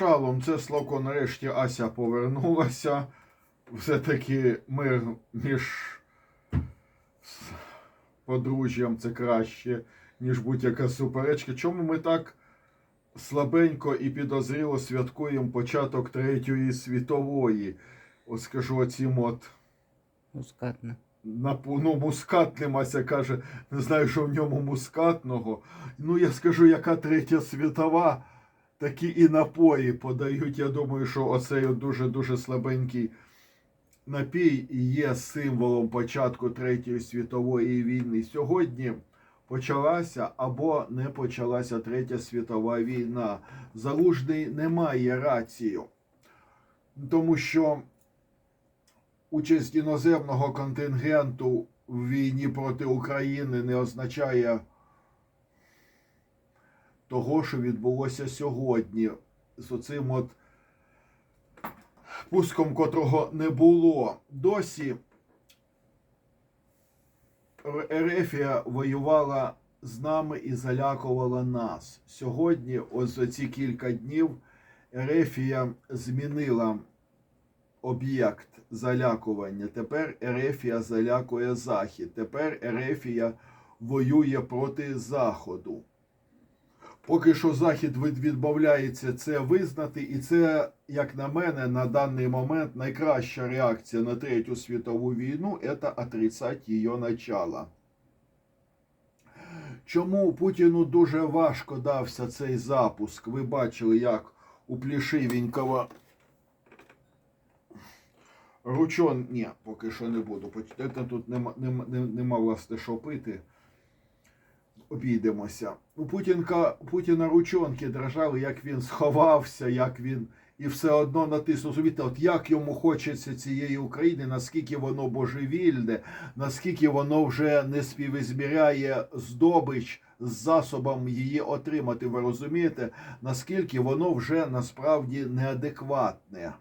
Шалом, це Славко, нарешті Ася повернулася. Все-таки мир між подружжям це краще, ніж будь-яка суперечка. Чому ми так слабенько і підозріло святкуємо початок Третьої світової? От скажу оцім от. Мускатно. На, ну, мускатним Ася каже, не знаю, що в ньому мускатного. Ну, я скажу, яка третя світова, такі і напої подають. Я думаю, що оцей дуже-дуже слабенький напій є символом початку Третьої світової війни. Сьогодні почалася або не почалася Третя світова війна. Залужний не має рацію, тому що участь іноземного контингенту в війні проти України не означає того, що відбулося сьогодні. З оцим от пуском, котрого не було. Досі Ерефія воювала з нами і залякувала нас. Сьогодні, ось за ці кілька днів, Ерефія змінила об'єкт залякування. Тепер Ерефія залякує Захід. Тепер Ерефія воює проти Заходу. Поки що Захід від- відмовляється це визнати, і це, як на мене, на даний момент найкраща реакція на Третю світову війну це отрицати її начало. Чому Путіну дуже важко дався цей запуск? Ви бачили, як у Плішивенького Ручон, ні, поки що не буду. Тут нема, нема, нема власне що пити. Обійдемося. У Путінка, Путіна ручонки дрожали, як він сховався, як він і все одно натиснув. Розумієте, от як йому хочеться цієї України, наскільки воно божевільне, наскільки воно вже не співізміряє здобич з засобом її отримати. Ви розумієте, наскільки воно вже насправді неадекватне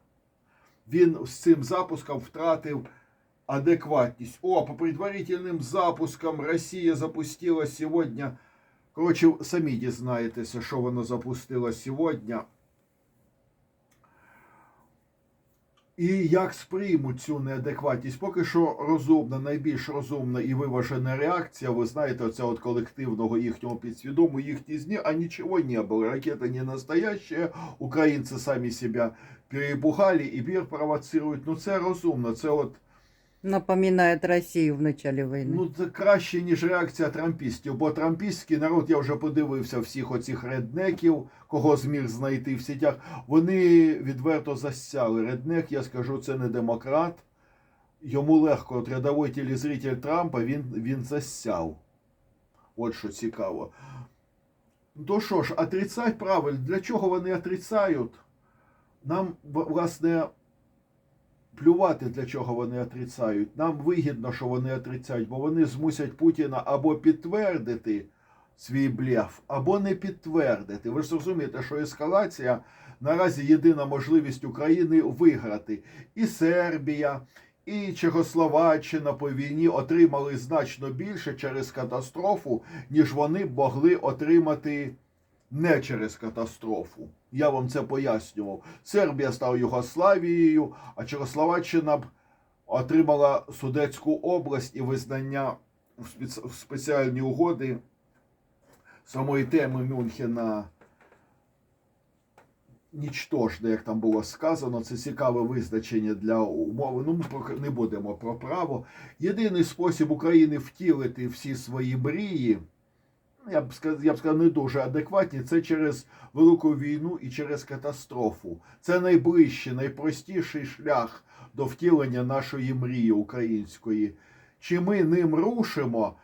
він з цим запуском втратив адекватність. О, по предварительним запускам Росія запустила сьогодні. Коротше, самі дізнаєтеся, що воно запустило сьогодні. І як сприймуть цю неадекватність? Поки що розумна, найбільш розумна і виважена реакція. Ви знаєте, оця от колективного їхнього підсвідому, їхні зні, а нічого не було. Ракета не настоящая, українці самі себе перепугали і мир провоцирують. Ну це розумно. Це от Напоминает Россию в начале войны. ну це краще, ніж реакція трампістів. Бо трампістський народ, я вже подивився всіх оцих реднеків, кого зміг знайти в сітях. Вони відверто засяли. Реднек, я скажу, це не демократ. Йому легко, от рядовий телезритель Трампа, він, він засяв. От що цікаво. То що ж, отрицать правильно. Для чого вони отрицають? Нам, власне, плювати, для чого вони отрицають. Нам вигідно, що вони отрицають, бо вони змусять Путіна або підтвердити свій блеф, або не підтвердити. Ви ж розумієте, що ескалація наразі єдина можливість України виграти. І Сербія, і Чехословаччина по війні отримали значно більше через катастрофу, ніж вони могли отримати не через катастрофу. Я вам це пояснював. Сербія стала Югославією, а Чехословаччина б отримала Судецьку область і визнання в спеціальні угоди самої теми Мюнхена. Нічтожне, як там було сказано, це цікаве визначення для умови. Ну, ми не будемо про право. Єдиний спосіб України втілити всі свої мрії я б сказав, я б сказав, не дуже адекватні. Це через велику війну і через катастрофу. Це найближчий, найпростіший шлях до втілення нашої мрії української. Чи ми ним рушимо?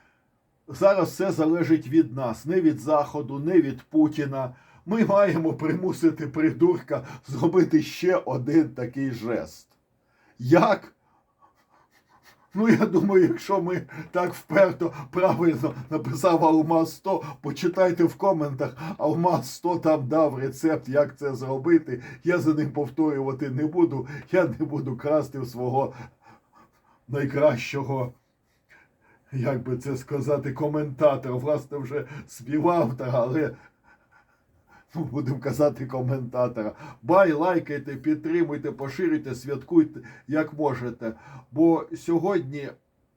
Зараз все залежить від нас, не від Заходу, не від Путіна. Ми маємо примусити придурка зробити ще один такий жест. Як? Ну, я думаю, якщо ми так вперто правильно написав Алмаз 100, почитайте в коментах. Алмаз 100 там дав рецепт, як це зробити. Я за ним повторювати не буду. Я не буду красти в свого найкращого, як би це сказати, коментатора. Власне, вже співавтора, але будемо казати коментатора. Бай, лайкайте, підтримуйте, поширюйте, святкуйте, як можете. Бо сьогодні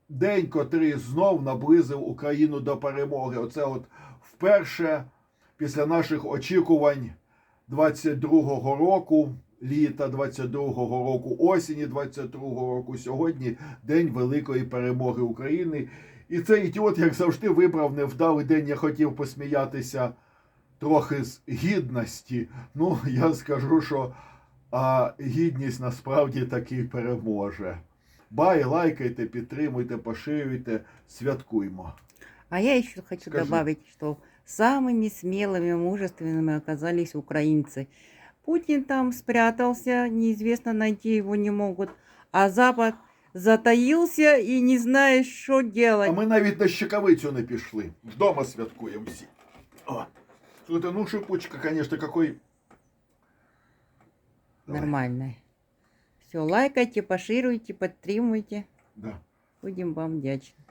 день, котрий знов наблизив Україну до перемоги. Оце от вперше після наших очікувань 22-го року, літа 22-го року, осені 22-го року, сьогодні день великої перемоги України. І цей ідіот, як завжди, вибрав невдалий день. Я хотів посміятися трохи з гідності. Ну, я скажу, що а, гідність насправді таки переможе. Бай, лайкайте, підтримуйте, поширюйте, святкуймо. А я еще хочу Скажи. добавить, что самыми смелыми, мужественными оказались украинцы. Путин там спрятался, неизвестно, найти его не могут. А Запад затаился и не знает, что А делать. ми навіть на щекавицю не пішли. Вдома святкуємо всі. О. Слухайте, ну шипучка, конечно, какой. Давай. Нормально. Все, лайкайте, пошируйте, подтримуйте. Да. Будем вам вдячны.